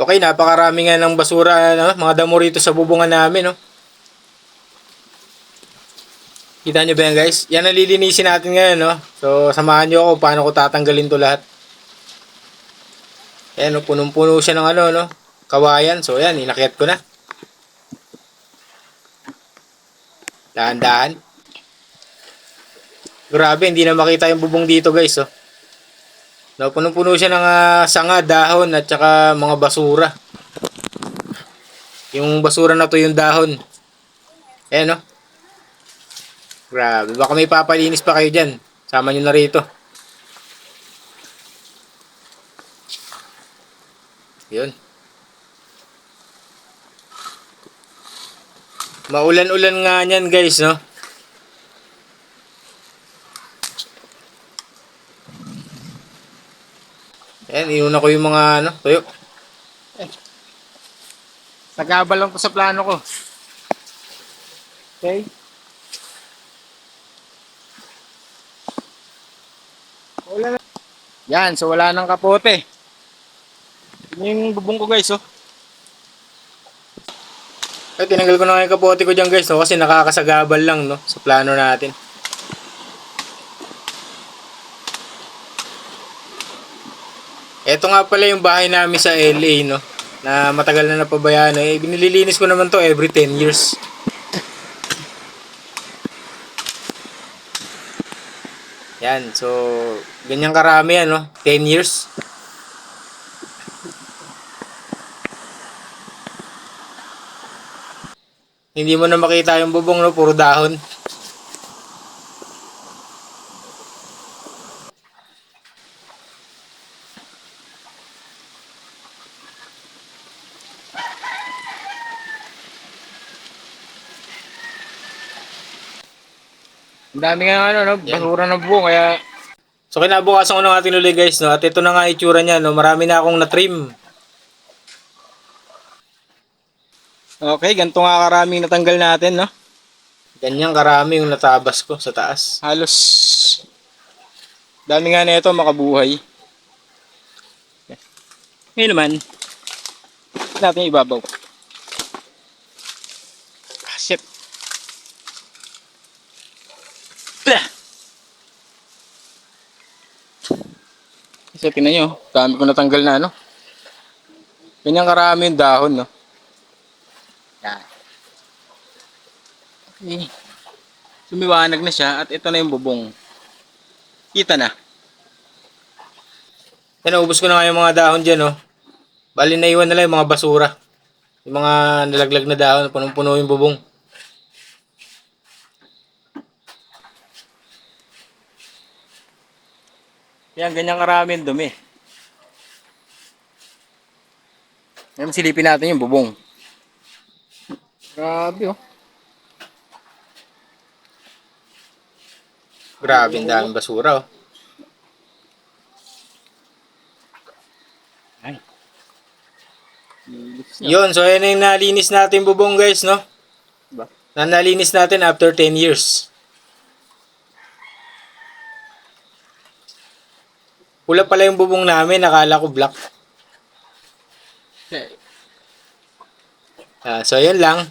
Okay, napakarami nga ng basura, ano, mga damo rito sa bubungan namin, no? Kita nyo ba yan, guys? Yan ang lilinisin natin ngayon, no? So, samahan nyo ako paano ko tatanggalin to lahat. Ayan, no? punong-puno siya ng ano, no? Kawayan. So, yan, inakyat ko na. Dahan-dahan. Grabe, hindi na makita yung bubong dito, guys, oh. No, punong-puno siya ng ah, sanga, dahon at saka mga basura. Yung basura na to yung dahon. Ayan no. Grabe, baka may papalinis pa kayo dyan. Sama nyo na rito. Yun. Maulan-ulan nga niyan guys, no? Ayan, inuna ko yung mga ano, tuyo. Nagabal lang ko sa plano ko. Okay. Wala na. Yan, so wala nang kapote. Yun yung bubong ko guys, oh. Ay, tinanggal ko na nga yung kapote ko dyan guys, no? Kasi nakakasagabal lang, no? Sa plano natin. Ito nga pala yung bahay namin sa LA, no? Na matagal na napabayaan. Eh, binililinis ko naman to every 10 years. Yan, so, ganyan karami yan, no? 10 years. Hindi mo na makita yung bubong, no? Puro dahon. Ang dami nga ano, no? Basura ng buong, kaya... So kinabukasan ko na nga tinuloy guys, no? At ito na nga itsura niya, no? Marami na akong na-trim. Okay, ganito nga karaming natanggal natin, no? Ganyan karami yung natabas ko sa taas. Halos... Dami nga na ito makabuhay. Ngayon naman, natin ibabaw. Kasi tingnan nyo, dami ko natanggal na ano. Ganyan karami yung dahon, no? Yan. Okay. Sumiwanag na siya at ito na yung bubong. Kita na. Yan, naubos ko na nga yung mga dahon dyan, no? Bali, naiwan na lang yung mga basura. Yung mga nalaglag na dahon, punong-puno yung bubong. Yan, ganyan karami yung dumi. Ngayon silipin natin yung bubong. Grabe oh. Grabe, ang daming basura oh. Ay. Yun, so yan yung nalinis natin bubong guys, no? Ba? Na nalinis natin after 10 years. Pula pala yung bubong namin, nakala ko black. Ah, so yun lang.